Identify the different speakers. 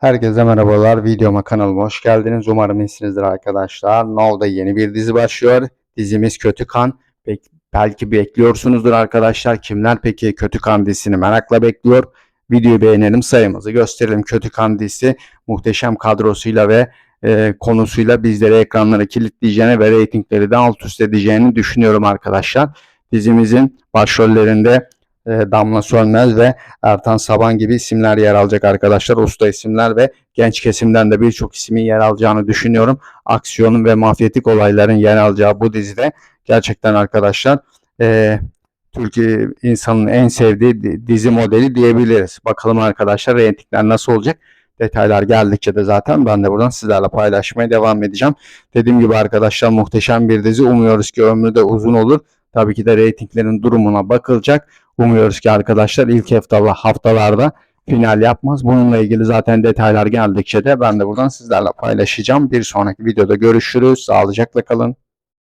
Speaker 1: Herkese merhabalar. Videoma kanalıma hoş geldiniz. Umarım iyisinizdir arkadaşlar. Now'da yeni bir dizi başlıyor. Dizimiz Kötü Kan. Bek- belki bekliyorsunuzdur arkadaşlar. Kimler peki Kötü Kan dizisini merakla bekliyor? Videoyu beğenelim, sayımızı gösterelim. Kötü Kan dizisi muhteşem kadrosuyla ve e, konusuyla bizleri ekranlara kilitleyeceğini ve reytingleri de alt üst edeceğini düşünüyorum arkadaşlar. Dizimizin başrollerinde Damla Sönmez ve Ertan Saban gibi isimler yer alacak arkadaşlar. Usta isimler ve genç kesimden de birçok ismin yer alacağını düşünüyorum. Aksiyonun ve mafyatik olayların yer alacağı bu dizide gerçekten arkadaşlar e, Türkiye insanın en sevdiği di- dizi modeli diyebiliriz. Bakalım arkadaşlar reytingler nasıl olacak? Detaylar geldikçe de zaten ben de buradan sizlerle paylaşmaya devam edeceğim. Dediğim gibi arkadaşlar muhteşem bir dizi. Umuyoruz ki ömrü de uzun olur. Tabii ki de reytinglerin durumuna bakılacak. Umuyoruz ki arkadaşlar ilk haftalar, haftalarda final yapmaz. Bununla ilgili zaten detaylar geldikçe de ben de buradan sizlerle paylaşacağım. Bir sonraki videoda görüşürüz. Sağlıcakla kalın.